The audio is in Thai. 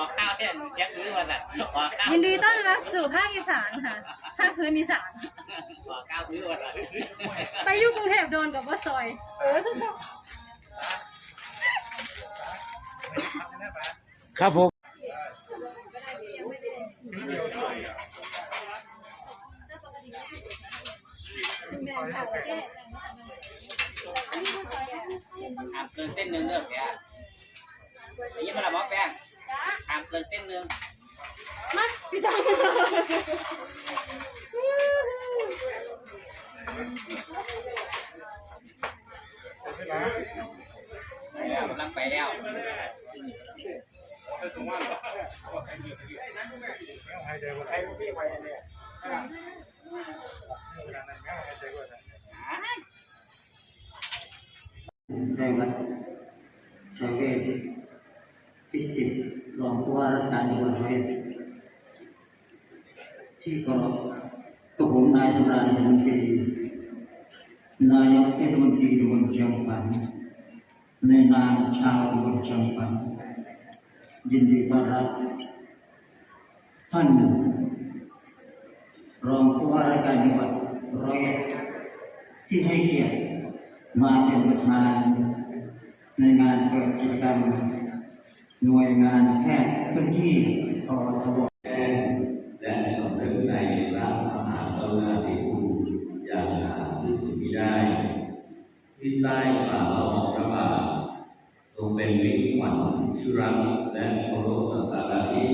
อข้าวเนี่ยยักษ์คือวันละขอข้าวยินดีต้อนรับสู่ภาคอีสานค่ะ ภาคพื้นอีสาน ขอข้าวคือวันละไปอยู่กรุงเทพโดนกับว่าซอย เออทุกคนครับผมหามเกินเส้นหนึ่งเด้อแกได้ยินมาละบอกแป้ง หามเกินเส้นหนึ่งมาพี่จังไปแล้วกำลังไปแล้วชัยวัฒน์ชัยเวช พิจิตรรองผู้ว่าราชการจังหวัดร้อยเอ็ดที่เคารพกับผมนายสำราญสมนตรีนายกเทศมนตรีตำบลเชียงฝันในนามชาวตำบลเชียงฝันยินดีต้อนรับท่านรองผู้ว่าราชการจังหวัดร้อยเอ็ดที่ให้เกียรติมาเป็นประธาน น่วยงานแพทย์พื้นที่ทอสบและสำนึกในพระมหากรุณาธิคุณอย่างหาที่สุดมิได้ ที่ใต้ฝ่าละอองพระบาททรงเป็นมิตรขวัญชุรักและเคารพสักการะที่